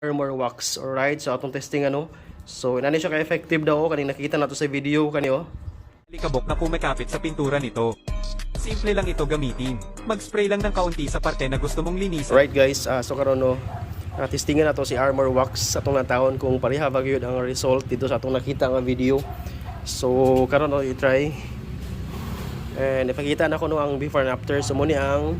armor wax. Alright, so atong testing ano. So, inani siya ka-effective daw. Kaning nakita na to sa video kanyo. Likabok na pumakapit sa pintura nito. Simple lang ito gamitin. Mag-spray lang ng kaunti sa parte na gusto mong linisan. Alright guys, ah, so karon no, uh, testingan na to si armor wax atong natahon kung pareha ba gyud ang result dito sa atong nakita nga video. So karon no i-try. And ipakita na ko no ang before and after. So mo ni ang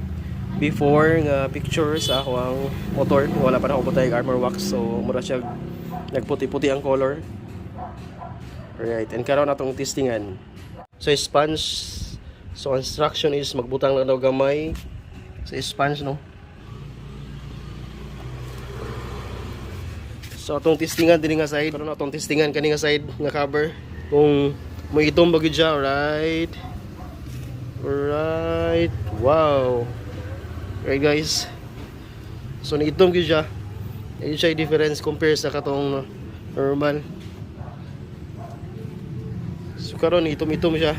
before nga picture sa ako ang motor. Wala pa na ako butay armor wax. So mura siya nagputi-puti ang color. Alright, and karon atong testingan. So sponge So instruction is magbutang lang daw gamay sa sponge no. So atong testingan din nga side, pero atong testingan kani nga side nga cover kung mo itom bagid siya, right? Right. Wow. Right guys. So niitom gyud siya. Ayun siya difference compare sa katong normal. So karon itom-itom siya.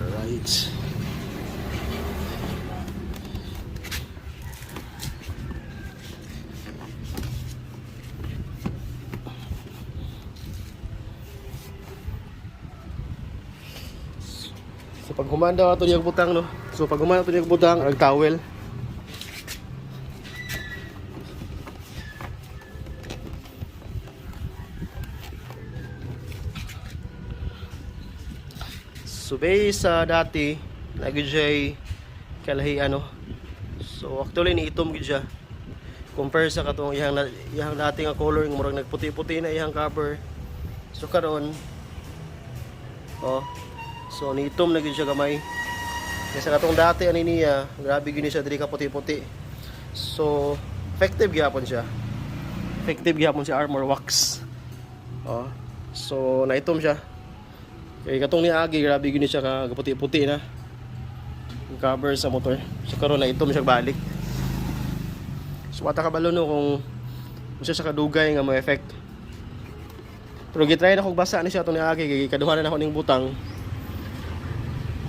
Right. So pag humanda ato niyang butang no. So pag humanda ato niyang butang, ang towel. So based sa dati, lagi siya kalahi ano. So actually ni itom gid siya. Compare sa katong iyang iyang dati nga color nga murag nagputi-puti na iyang cover. So karon oh. So ni itom na gid siya gamay. Kaya sa katong dati ani niya, grabe gini siya diri ka puti-puti. So effective gyapon siya. Effective gyapon si Armor Wax. Oh. So naitom siya. Kaya katong ni Agi, grabe gini siya ka puti-puti na. Cover sa motor. So karon na itom siya balik. So wata ka balo no kung siya sa kadugay nga mo effect. Pero gitry na kog basa ni siya to ni Agi kay na ako ning butang.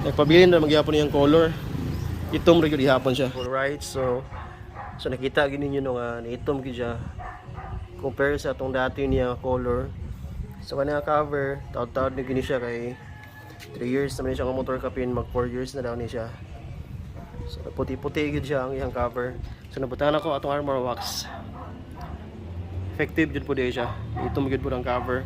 Nagpabili na magyapon niyang color. Itom rin gyud ihapon siya. Alright, so so nakita gid ninyo no nga itom gyud siya compare sa atong dati niya color. So kanang cover, taod-taod ni gini siya kay 3 years naman siya nga motor kapin, mag 4 years na daw ni siya. So puti-puti gid siya ang iyang cover. So nabutan ako atong armor wax. Effective jud po di siya. Itom gid po ang cover.